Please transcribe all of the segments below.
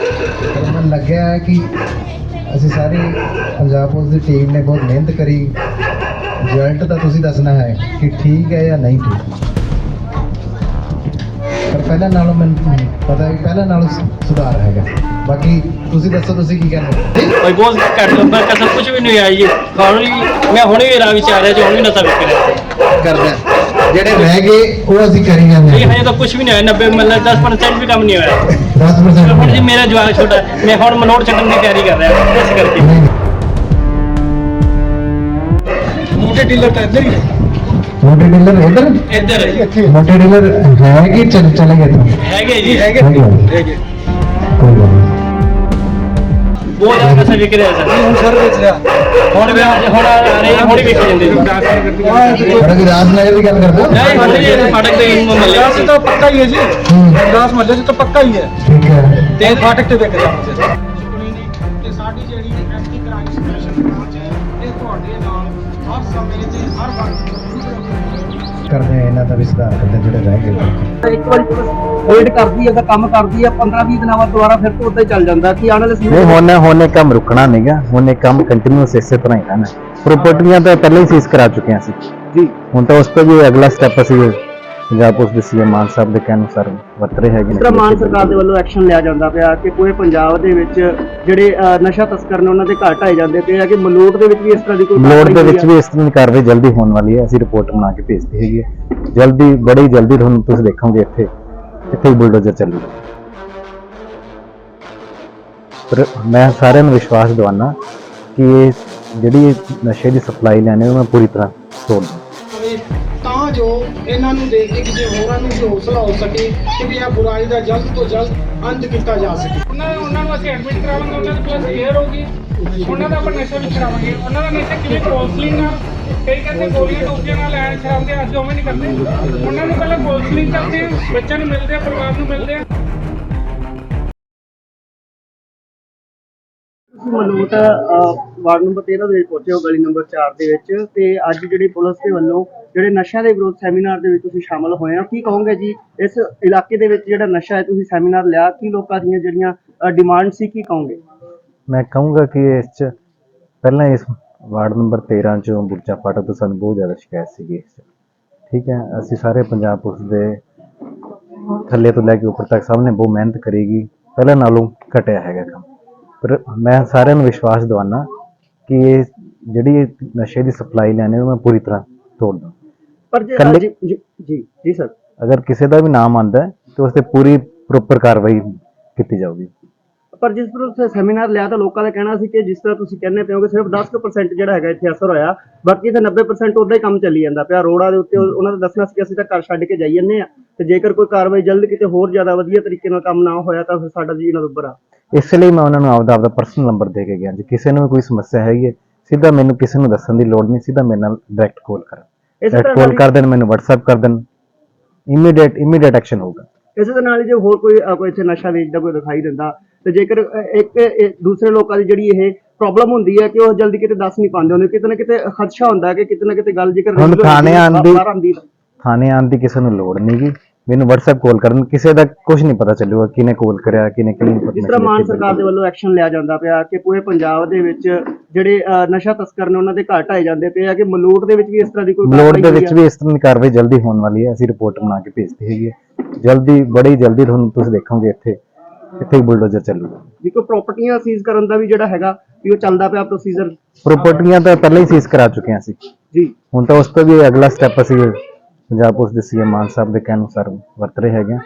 ਮੈਨੂੰ ਲੱਗਿਆ ਹੈ ਕਿ ਅਸੀਂ ਸਾਰੀ ਪੰਜਾਬ ਪੁਲਿਸ ਦੀ ਟੀਮ ਨੇ ਬਹੁਤ ਮਿਹਨਤ ਕਰੀ। ਰਿਜ਼ਲਟ ਤਾਂ ਤੁਸੀਂ ਦੱਸਣਾ ਹੈ ਕਿ ਠੀਕ ਹੈ ਜਾਂ ਨਹੀਂ ਠੀਕ। ਪਹਿਲਾਂ ਨਾਲੋਂ ਮੈਨੂੰ ਪਤਾ ਹੈ ਪਹਿਲਾਂ ਨਾਲੋਂ ਸੁਧਾਰ ਹੈਗਾ। ਬਾਕੀ ਤੁਸੀਂ ਦੱਸੋ ਤੁਸੀਂ ਕੀ ਕਹਿੰਦੇ ਹੋ? ਭਾਈ ਬਹੁਤ ਘੱਟ ਲੰਬਾ ਕਸਰ ਕੁਝ ਵੀ ਨਹੀਂ ਹੁਣ ਵੀ ਮੈਂ ਹੁਣੇ ਵੀ ਰਾਹ ਵਿੱਚ ਆ ਰਿਹਾ ਜੀ ਹੁਣ ਵੀ ਨਸ਼ਾ ਵਿਕ ਰਿਹਾ। ਕਰਦਾ ਜਿਹੜੇ ਰਹਿ ਗਏ ਉਹ ਅਸੀਂ ਕਰੀ ਜਾਂਦੇ ਇਹ ਹਾਂ। ਹਜੇ ਤਾਂ ਕੁਝ ਵੀ ਨਹੀਂ ਹੋਇਆ 90 ਮਤਲਬ 10% ਵੀ ਕੰਮ ਨਹੀਂ ਹੋਇਆ। 10% ਹੁਣ ਜੀ ਮੇਰਾ ਜਵਾਬ ਛੋਟਾ। ਮੈਂ ਹੁਣ ਮਨੋੜ ਛੱਡਣ ਦੀ ਤਿਆਰੀ ਕਰ ਰਿਹਾ ਇਸ ਕਰਕੇ। ਨਹੀਂ ਮੋਟੇ ਡੀਲਰ ਤਾਂ ਇੱਧਰ ਹੀ। ਮੋਟੇ ਡੀਲਰ ਉਧਰ ਇੱਧਰ? ਹੈ ਜੀ। ਮੋਟੇ ਡੀਲਰ ਹੈ ਕਿ ਚਲ ਚਲੇ ਗਏ ਤੂੰ ਹੈਗੇ ਜੀ ਹੈਗੇ। ਹੈਗੇ। ਕੋਈ ਗੱਲ ਨਹੀਂ। ਬਹੁਤ ਜ਼ਿਆਦਾ ਨਸ਼ਾ ਵਿਕ ਰਿਹਾ ਸਰ। ਹੁਣ ਸਰ ਵੇਚ ਲਿਆ। ਹੁਣ ਵੀ ਹੁਣ ਆ ਰਹੇ ਹੁਣ ਹੀ ਵਿਕ ਜਾਂਦੇ ਜੀ। ਬੜਾ ਕਿ ਰਾਜਨਗਰ ਦੀ ਗੱਲ ਕਰਦੇ ਹੋ। ਨਹੀਂ ਹੁਣ ਜੀ ਫਾਟਕ ਤੇ ਇਨ ਮੱਲੇ ਦਾਸ ਤਾਂ ਪੱਕਾ ਹੀ ਹੈ ਜੀ। ਹੂੰ, ਦਾਸ ਮਹੱਲੇ 'ਚ ਤਾਂ ਪੱਕਾ ਹੀ ਹੈ। ਠੀਕ ਹੈ। ਤੇ ਫਾਟਕ ਤੇ ਵਿਕ ਰਿਹਾ ਜੀ। ਤੇ ਸਾਡੀ ਜਿਹੜੀ ਐਸਟੀ ਕ੍ਰਾਈਮ ਸਪੈਸ਼ਲ ਬ੍ਰਾਂਚ ਹੈ ਇਹ ਤੁਹਾਡੇ ਨਾਲ ਹਰ ਸਮੇਂ ਤੇ ਹਰ ਵਕਤ ਕਰਦੇ ਆ ਇਹਨਾਂ ਦਾ ਵੀ ਸੁਧਾਰ ਕਰਦੇ ਜਿਹੜੇ ਰਹਿ ਗਏ ਇੱਕ ਵਾਰੀ ਵੇਟ ਕਰਦੀ ਹੈ ਉਹਦਾ ਕੰਮ ਕਰਦੀ ਹੈ 15 20 ਦਿਨਾਂ ਬਾਅਦ ਦੁਬਾਰਾ ਫਿਰ ਤੋਂ ਉੱਦਾਂ ਹੀ ਚੱਲ ਜਾਂਦਾ ਕਿ ਆਉਣ ਵਾਲੇ ਸਮੇਂ ਨਹੀਂ ਹੁਣ ਹੁਣ ਇਹ ਕੰਮ ਰੁਕਣਾ ਨਹੀਂਗਾ ਹੁਣ ਇਹ ਕੰਮ ਕੰਟੀਨਿਊਸ ਇਸੇ ਤਰ੍ਹਾਂ ਹੀ ਰਹਿਣਾ। ਪ੍ਰੋਪਰਟੀਆਂ ਤਾਂ ਪਹਿਲਾਂ ਹੀ ਸੀਜ਼ ਕਰਾ ਚੁੱਕੇ ਜੀ। ਹੁਣ ਤਾਂ ਉਸ ਤੋਂ ਵੀ ਅਗਲਾ ਸਟੈਪ ਅਸੀਂ ਪੰਜਾਬ ਪੁਲਿਸ ਦੇ ਸੀਐਮ ਮਾਨ ਸਾਹਿਬ ਦੇ ਕਹਿਣ ਅਨੁਸਾਰ ਵਰਤ ਰਹੇ ਹੈਗੇ ਤਰ੍ਹਾਂ ਮਾਨ ਸਰਕਾਰ ਦੇ ਵੱਲੋਂ ਐਕਸ਼ਨ ਲਿਆ ਜਾਂਦਾ ਪਿਆ ਕਿ ਪੂਰੇ ਪੰਜਾਬ ਦੇ ਵਿੱਚ ਜਿਹੜੇ ਨਸ਼ਾ ਤਸਕਰ ਨੇ ਉਹਨਾਂ ਦੇ ਘਰ ਢਾਏ ਜਾਂਦੇ ਪਏ ਆ ਕਿ ਮਲੋਟ ਦੇ ਵਿੱਚ ਵੀ ਇਸ ਤਰ੍ਹਾਂ ਦੀ ਕੋਈ ਬਲੋਡ ਦੇ ਕਾਰਵਾਈ ਵਿੱਚ ਹੋਈ ਵੀ ਇਸ ਤਰ੍ਹਾਂ ਦੀ ਕਾਰਵਾਈ ਜਲਦੀ ਹੋਣ ਵਾਲੀ ਹੈ। ਅਸੀਂ ਰਿਪੋਰਟ ਬਣਾ ਕੇ ਭੇਜਦੇ ਹੈਗੇ ਹਾਂ। ਜਲਦੀ ਬੜੀ ਜਲਦੀ ਤੁਹਾਨੂੰ ਤੁਸੀਂ ਦੇਖੋਗੇ ਇੱਥੇ। ਇੱਥੇ ਹੀ ਬੁਲਡੋਜ਼ਰ ਚੱਲੂਗਾ ਪਰ ਮੈਂ ਸਾਰਿਆਂ ਨੂੰ ਵਿਸ਼ਵਾਸ ਦਿਵਾਨਾ ਕਿ ਇਹ ਜਿਹੜੀ ਇਹ ਨਸ਼ੇ ਦੀ ਸਪਲਾਈ ਲੈਣੇ ਉਹ ਮੈਂ ਪੂਰੀ ਤਰ੍ਹਾਂ ਤੋੜ ਦੂੰ ਜੋ ਇਹਨਾਂ ਨੂੰ ਦੇਖ ਕੇ ਕਿਸੇ ਹੋਰਾਂ ਨੂੰ ਵੀ ਹੌਸਲਾ ਹੋ ਸਕੇ ਕਿ ਵੀ ਇਹ ਬੁਰਾਈ ਦਾ ਜਲਦ ਤੋਂ ਜਲਦ ਅੰਤ ਕੀਤਾ ਜਾ ਸਕੇ। ਉਹਨਾਂ ਉਹਨਾਂ ਨੂੰ ਅਸੀਂ ਐਡਮਿਟ ਕਰਾਵਾਂਗੇ ਉਹਨਾਂ ਦੀ ਪਲੱਸ ਕੇਅਰ ਹੋਗੀ ਉਹਨਾਂ ਦਾ ਆਪਾਂ ਨਸ਼ਾ ਵੀ ਕਰਾਵਾਂਗੇ। ਉਹਨਾਂ ਦਾ ਨਸ਼ਾ ਕਿਵੇਂ ਕਾਉਂਸਲਿੰਗ ਨਾਲ ਕਈ ਕਹਿੰਦੇ ਗੋਲੀਆਂ ਟੋਪੀਆਂ ਨਾਲ ਲੈਣ ਛਾਉਂਦੇ ਅੱਜ ਉਵੇਂ ਨਹੀਂ ਕਰਦੇ। ਉਹਨਾਂ ਨੂੰ ਪਹਿਲਾਂ ਕਾਉਂਸਲਿੰਗ ਕਰਦੇ ਆ ਬੱਚਿਆਂ ਨੂੰ ਮਿਲਦੇ ਆ ਪਰਿਵਾਰ ਨੂੰ ਮਿਲਦੇ ਆ। ਮਲੋਟ ਵਾਰਡ ਨੰਬਰ 13 ਦੇ ਵਿੱਚ ਪਹੁੰਚੇ ਹੋ, ਗਲੀ ਨੰਬਰ 4 ਦੇ ਵਿੱਚ ਤੇ ਅੱਜ ਜਿਹੜੀ ਪੁਲਿਸ ਦੇ ਵੱਲੋਂ ਜਿਹੜੇ ਨਸ਼ਿਆਂ ਦੇ ਵਿਰੋਧ ਸੈਮੀਨਾਰ ਦੇ ਵਿੱਚ ਤੁਸੀਂ ਸ਼ਾਮਲ ਹੋਏ ਹੋ, ਕੀ ਕਹੋਗੇ ਜੀ? ਇਸ ਇਲਾਕੇ ਦੇ ਵਿੱਚ ਜਿਹੜਾ ਨਸ਼ਾ ਹੈ, ਤੁਸੀਂ ਸੈਮੀਨਾਰ ਲਿਆ, ਕੀ ਲੋਕਾਂ ਦੀਆਂ ਜਿਹੜੀਆਂ ਡਿਮਾਂਡ ਸੀ, ਕੀ ਕਹੋਗੇ? ਮੈਂ ਕਹੂੰਗਾ ਕਿ ਇਸ ਚ ਪਹਿਲਾਂ ਇਸ ਵਾਰਡ ਨੰਬਰ 13 ਚੋਂ ਬੁਰਜਾ ਫਾਟਕ ਤੋਂ ਸਾਨੂੰ ਬਹੁਤ ਜ਼ਿਆਦਾ ਸ਼ਿਕਾਇਤ ਸੀਗੀ ਇਸ 'ਚ। ਠੀਕ ਹੈ, ਅਸੀਂ ਸਾਰੇ ਪੰਜਾਬ ਪੁਲਿਸ ਦੇ ਥੱਲੇ ਤੋਂ ਲੈ ਕੇ ਉੱਪਰ ਤੱਕ ਸਭ ਨੇ ਬਹੁਤ ਮਿਹਨਤ ਕਰੀਗੀ, ਪਹਿਲਾਂ ਨਾਲੋਂ ਘਟਿਆ ਹੈਗਾ ਕੰਮ। ਪਰ ਮੈਂ ਸਾਰਿਆਂ ਨੂੰ ਵਿਸ਼ਵਾਸ ਦਿਵਾਨਾ ਕਿ ਇਹ ਜਿਹੜੀ ਨਸ਼ੇ ਦੀ ਸਪਲਾਈ ਲੈਣੇ ਉਹ ਮੈਂ ਪੂਰੀ ਤਰ੍ਹਾਂ ਤੋੜ ਦੂੰ ਪਰ ਜੇ ਕੱਲੇ- ਜੀ ਜੀ- ਜੀ ਜੀ ਸਰ। ਅਗਰ ਕਿਸੇ ਦਾ ਵੀ ਨਾਮ ਆਂਦਾ ਹੈ ਤਾਂ ਉਸ ਤੇ ਪੂਰੀ ਪ੍ਰੋਪਰ ਕਾਰਵਾਈ ਕੀਤੀ ਜਾਊਗੀ। ਪਰ ਜਿਸ ਤਰ੍ਹਾਂ ਤੁਸੀਂ ਸੈਮੀਨਾਰ ਲਿਆ ਤਾਂ ਲੋਕਾਂ ਦਾ ਕਹਿਣਾ ਸੀ ਕਿ ਜਿਸ ਤਰ੍ਹਾਂ ਤੁਸੀਂ ਕਹਿੰਦੇ ਪਏ ਹੋ ਕਿ ਸਿਰਫ 10% ਜਿਹੜਾ ਹੈਗਾ ਇੱਥੇ ਅਸਰ ਹੋਇਆ। ਬਾਕੀ ਤਾਂ 90% ਉਦਾਂ ਹੀ ਕੰਮ ਚੱਲੀ ਜਾਂਦਾ ਪਿਆ। ਰੋਡਾਂ ਦੇ ਉੱਤੇ ਉਹ- ਉਹਨਾਂ ਦਾ ਦੱਸਣਾ ਸੀ ਕਿ ਅਸੀਂ ਤਾਂ ਘਰ ਛੱਡ ਕੇ ਜਾਈ ਜੰਨੇ ਆ ਤੇ ਜੇਕਰ ਕੋਈ ਕਾਰਵਾਈ ਜਲਦ ਕਿਤੇ ਹੋਰ ਜ਼ਿਆਦਾ ਵਧੀਆ ਤਰੀਕੇ ਨਾਲ ਕੰਮ ਨਾ ਹੋਇਆ ਤਾਂ ਫਿਰ ਸਾਡਾ ਜੀਣਾ ਦੁੱਬਰ ਆ। ਇਸ ਲਈ ਮੈਂ ਉਹਨਾਂ ਨੂੰ ਆਪਦਾ ਆਪਦਾ ਪਰਸਨਲ ਨੰਬਰ ਦੇ ਕੇ ਗਿਆ ਜੇ। ਕਿਸੇ ਨੂੰ ਵੀ ਕੋਈ ਸਮੱਸਿਆ ਹੈਗੀ ਹੈ ਸਿੱਧਾ ਮੈਨੂੰ ਕਿਸੇ ਨੂੰ ਦੱਸਣ ਦੀ ਲੋੜ ਨਹੀਂ ਸਿੱਧਾ ਮੇਰੇ ਨਾਲ ਡਾਇਰੈਕਟ ਕਾਲ ਕਰਨ। ਇਸੇ ਡਾਇਰੈਕਟ ਤਰ੍ਹਾਂ ਕਾਲ ਕਰ ਦੇਣ ਮੈਨੂੰ WhatsApp ਕਰ ਦੇਣ। ਇਮੀਡੀਏਟ ਇਮੀਡੀਏਟ ਐਕਸ਼ਨ ਹੋਊਗਾ। ਇਸੇ ਦੇ ਨਾਲ ਜੇ ਹੋਰ ਕੋਈ ਕੋਈ ਇੱਥੇ ਨਸ਼ਾ ਵੇਚਦਾ ਕੋਈ ਦਿਖਾਈ ਦਿੰਦਾ ਤੇ ਜੇਕਰ ਇੱਕ ਦੂਸਰੇ ਲੋਕਾਂ ਦੀ ਜਿਹੜੀ ਇਹ ਪ੍ਰੋਬਲਮ ਹੁੰਦੀ ਹੈ ਕਿ ਉਹ ਜਲਦੀ ਕਿਤੇ ਦੱਸ ਨਹੀਂ ਪਾਉਂਦੇ ਹੁੰਦੇ ਕਿਤੇ ਨਾ ਕਿਤੇ ਖਦਸ਼ਾ ਹੁੰਦਾ ਕਿ ਕਿਤੇ ਨਾ ਕਿਤੇ ਗੱਲ ਜੇਕਰ ਹੁਣ ਥਾਣੇ ਆਉਣ ਦੀ- ਬਾਹਰ ਆਉਂਦੀ ਤਾਂ। ਥਾਣੇ ਆਉਣ ਦੀ ਕਿਸੇ ਨੂੰ ਲੋੜ ਨਹੀਂਗੀ ਮੈਨੂੰ WhatsApp ਕਾਲ ਕਰਨ ਕਿਸੇ ਦਾ ਕੁਝ ਨਹੀਂ ਪਤਾ ਚੱਲੂਗਾ ਕਿਹਨੇ ਕਾਲ ਕਰਿਆ ਕਿਹਨੇ ਕਿਹਨੀ ਜਿਸ ਤਰ੍ਹਾਂ ਮਾਨ ਸਰਕਾਰ ਦੇ ਵੱਲੋਂ ਐਕਸ਼ਨ ਲਿਆ ਜਾਂਦਾ ਪਿਆ ਕਿ ਪੂਰੇ ਪੰਜਾਬ ਦੇ ਵਿੱਚ ਜਿਹੜੇ ਨਸ਼ਾ ਤਸਕਰ ਨੇ ਉਹਨਾਂ ਦੇ ਘਰ ਢਾਏ ਜਾਂਦੇ ਪਏ ਆ ਕਿ ਮਲੂਟ ਦੇ ਵਿੱਚ ਵੀ ਇਸ ਤਰ੍ਹਾਂ ਦੀ ਕੋਈ ਕਾਰਵਾਈ ਦੇ ਹੋਈ ਵਿੱਚ ਆ? ਵੀ ਇਸ ਤਰ੍ਹਾਂ ਦੀ ਕਾਰਵਾਈ ਜਲਦੀ ਹੋਣ ਵਾਲੀ ਹੈ ਅਸੀਂ ਰਿਪੋਰਟ ਬਣਾ ਕੇ ਭੇਜਦੇ ਹੈਗੇ ਹਾਂ। ਜਲਦੀ ਬੜੀ ਜਲਦੀ ਤੁਹਾਨੂੰ ਤੁਸੀਂ ਦੇਖੋਗੇ ਇੱਥੇ ਇੱਥੇ ਬੁਲਡੋਜ਼ਰ ਚੱਲੂਗਾ। ਜੀ ਕੋਈ ਪ੍ਰਾਪਰਟੀਆਂ ਸੀਜ਼ ਕਰਨ ਦਾ ਵੀ ਜਿਹੜਾ ਹੈਗਾ ਵੀ ਉਹ ਚੱਲਦਾ ਪਿਆ ਪ੍ਰੋਸੀਜਰ ਪ੍ਰੋਪਰਟੀਆਂ ਤਾਂ ਪਹਿਲਾਂ ਹੀ ਸੀਜ਼ ਕਰਾ ਚੁੱਕੇ ਹਾਂ ਅਸੀਂ। ਜੀ। ਹੁਣ ਤਾਂ ਉਸ ਤੋਂ ਵੀ ਅਗਲਾ ਸਟੈਪ ਅਸੀਂ ਪੰਜਾਬ ਪੁਲਿਸ ਦੇ ਸੀਐਮ ਮਾਨ ਸਾਹਿਬ ਦੇ ਕਹਿਣ ਅਨੁਸਾਰ ਵਰਤ ਰਹੇ ਹੈਗੇ ਹਾਂ।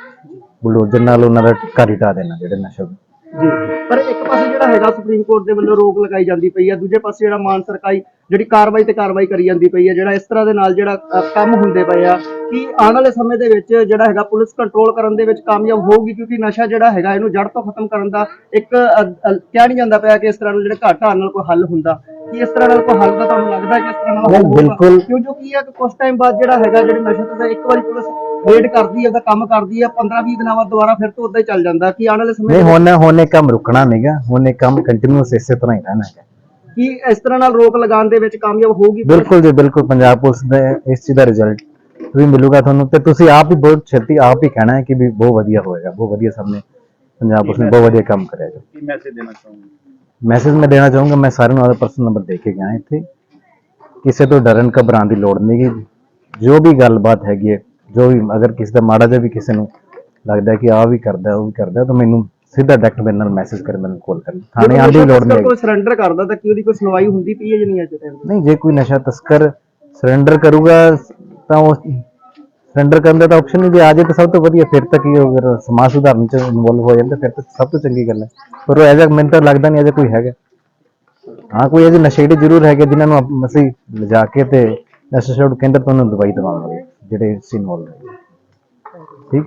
ਬੁਲਡੋਜ਼ਰ ਨਾਲ ਉਹਨਾਂ ਦਾ ਘਰ ਹੀ ਢਾਹ ਦੇਣਾ ਜਿਹੜੇ ਨਸ਼ਾ ਜੀ। ਪਰ ਇੱਕ ਪਾਸੇ ਜਿਹੜਾ ਹੈਗਾ ਸੁਪਰੀਮ ਕੋਰਟ ਦੇ ਵੱਲੋਂ ਰੋਕ ਲਗਾਈ ਜਾਂਦੀ ਪਈ ਹੈ ਦੂਜੇ ਪਾਸੇ ਜਿਹੜਾ ਮਾਨ ਸਰਕਾਰੀ ਜਿਹੜੀ ਕਾਰਵਾਈ ਤੇ ਕਾਰਵਾਈ ਕਰੀ ਜਾਂਦੀ ਪਈ ਹੈ ਜਿਹੜਾ ਇਸ ਤਰ੍ਹਾਂ ਦੇ ਨਾਲ ਜਿਹੜਾ ਅ, ਕੰਮ ਹੁੰਦੇ ਪਏ ਆ ਕਿ ਆਉਣ ਵਾਲੇ ਸਮੇਂ ਦੇ ਵਿੱਚ ਜਿਹੜਾ ਹੈਗਾ ਪੁਲਿਸ ਕੰਟਰੋਲ ਕਰਨ ਦੇ ਵਿੱਚ ਕਾਮਯਾਬ ਹੋਊਗੀ? ਕਿਉਂਕਿ ਨਸ਼ਾ ਜਿਹੜਾ ਹੈਗਾ ਇਹਨੂੰ ਜੜ ਤੋਂ ਖਤਮ ਕਰਨ ਦਾ ਇੱਕ ਅ, ਅ, ਕਿਹਾ ਨਹੀਂ ਜਾਂਦਾ ਪਿਆ ਕਿ ਇਸ ਤਰ੍ਹਾਂ ਨਾਲ ਜਿਹੜੇ ਘਾਟਾ ਨਾਲ ਕੋਈ ਹੱਲ ਹੁੰਦਾ। ਕਿ ਇਸ ਤਰ੍ਹਾਂ ਨਾਲ ਕੋਈ ਹੱਲ ਦਾ ਤੁਹਾਨੂੰ ਲੱਗਦਾ ਕਿ ਇਸ ਤਰ੍ਹਾਂ ਨਾਲ ਹੱਲ ਨਹੀਂ, ਹੋਊਗਾ? ਬਿਲਕੁਲ। ਕਿਉਂ ਜੋ ਕੀ ਹੈ ਕਿ ਕੁਝ ਟਾਈਮ ਬਾਅਦ ਜਿਹੜਾ ਹੈਗਾ ਜਿਹੜੇ ਨਸ਼ੇ ਤੋਂ ਇੱਕ ਵਾਰੀ ਪੁਲਿਸ ਵੇਟ ਕਰਦੀ ਹੈ ਉਹਦਾ ਕੰਮ ਕਰਦੀ ਹੈ 15 20 ਦਿਨਾਂ ਬਾਅਦ ਦੁਬਾਰਾ ਫਿਰ ਤੋਂ ਉਦਾਂ ਹੀ ਚੱਲ ਜਾਂਦਾ ਕਿ ਆਉਣ ਵਾਲੇ ਸਮੇਂ ਨਹੀਂ ਹੁਣ ਹੁਣ ਇਹ ਕੰਮ ਰੁਕਣਾ ਨਹੀਂਗਾ ਹੁਣ ਇਹ ਕੰਮ ਕੰਟੀਨਿਊਸ ਇਸੇ ਤਰ੍ਹਾਂ ਹੀ ਰਹਿਣਾ ਹੈਗਾ ਕੀ ਇਸ ਤਰ੍ਹਾਂ ਨਾਲ ਰੋਕ ਲਗਾਉਣ ਦੇ ਵਿੱਚ ਕਾਮਯਾਬ ਹੋਊਗੀ? ਬਿਲਕੁਲ ਜੀ ਬਿਲਕੁਲ। ਪੰਜਾਬ ਪੁਲਿਸ ਦਾ ਇਸ ਚੀਜ਼ ਦਾ ਰਿਜ਼ਲਟ ਵੀ ਮਿਲੂਗਾ ਤੁਹਾਨੂੰ। ਤੇ ਤੁਸੀਂ ਆਪ ਹੀ ਬਹੁਤ ਛੇਤੀ ਆਪ ਹੀ ਕਹਿਣਾ ਹੈ ਕਿ ਵੀ ਬਹੁਤ ਵਧੀਆ ਹੋਏਗਾ ਬਹੁਤ ਵਧੀਆ ਸਭ ਨੇ ਪੰਜਾਬ ਪੁਲਿਸ ਨੇ ਬਹੁਤ ਵਧੀਆ ਕੰਮ ਕਰਿਆ ਜੀ। ਕੀ ਮੈਸੇਜ ਦੇਣਾ ਚਾਹੁੰਗੇ? ਮੈਸੇਜ ਮੈਂ ਦੇਣਾ ਚਾਹੂੰਗਾ ਮੈਂ ਸਾਰਿਆਂ ਨੂੰ ਆਪਦਾ ਪਰਸਨਲ ਨੰਬਰ ਦੇ ਕੇ ਗਿਆ ਇੱਥੇ। ਕਿਸੇ ਤੋਂ ਡਰਨ ਘਬਰਾਉਣ ਦੀ ਲੋੜ ਨਹੀਂ ਜੋ ਵੀ ਗੱਲਬਾਤ ਹੈਗੀ ਹੈ ਜੋ ਵੀ ਅਗਰ ਕਿਸੇ ਦਾ ਮਾੜਾ ਜਿਹਾ ਵੀ ਕਿਸੇ ਨੂੰ ਲੱਗਦਾ ਕਿ ਆ ਵੀ ਕਰਦਾ ਉਹ ਵੀ ਕਰਦਾ ਤਾਂ ਮੈਨੂੰ ਸਿੱਧਾ ਡਾਇਰੈਕਟ ਮੇਰੇ ਨਾਲ ਮੈਸੇਜ ਕਰ ਮੈਨੂੰ ਕਾਲ ਕਰਨ ਥਾਣੇ ਆਉਣ ਦੀ ਲੋੜ ਨਹੀਂ। ਕੋਈ ਸਰੈਂਡਰ ਕਰਦਾ ਤਾਂ ਕੀ ਉਹਦੀ ਕੋਈ ਸੁਣਵਾਈ ਹੁੰਦੀ ਪਈ ਹੈ ਜਾਂ ਨਹੀਂ ਅੱਜ ਟਾਈਮ ਨਹੀਂ ਜੇ ਕੋਈ ਨਸ਼ਾ ਤਸਕਰ ਸਰੈਂਡਰ ਕਰੂਗਾ ਤਾਂ ਉਹ ਸਰੈਂਡਰ ਕਰਨ ਦਾ ਤਾਂ ਆਪਸ਼ਨ ਨਹੀਂ ਆ ਜੇ ਤਾਂ ਸਭ ਤੋਂ ਵਧੀਆ, ਫਿਰ ਤਾਂ ਕੀ ਉਹ ਅਗਰ ਸਮਾਜ ਸੁਧਾਰਨ ਚ ਇਨਵੋਲਵ ਹੋ ਜਾਂਦਾ, ਫਿਰ ਤਾਂ ਸਭ ਤੋਂ ਚੰਗੀ ਗੱਲ ਹੈ। ਪਰ ਉਹ ਐਜਾ ਮੈਨੂੰ ਤਾਂ ਲੱਗਦਾ ਨਹੀਂ ਐਜਾ ਕੋਈ ਹੈਗਾ। ਹਾਂ, ਕੋਈ ਐਜੇ ਨਸ਼ੇੜੀ ਜ਼ਰੂਰ ਹੈਗੇ, ਜਿਨ੍ਹਾਂ ਨੂੰ ਅਸੀਂ ਲਿਜਾ ਕੇ ਤੇ ਨਸ਼ਾ ਛੁਡਾਊ ਕੇਂਦਰ ਤੋਂ ਉਹਨਾਂ ਨੂੰ ਦਵਾਈ ਦਵਾਵਾਂਗੇ, ਜਿਹੜੇ ਇਸ ਇਨਵੋਲਵ ਠੀਕ?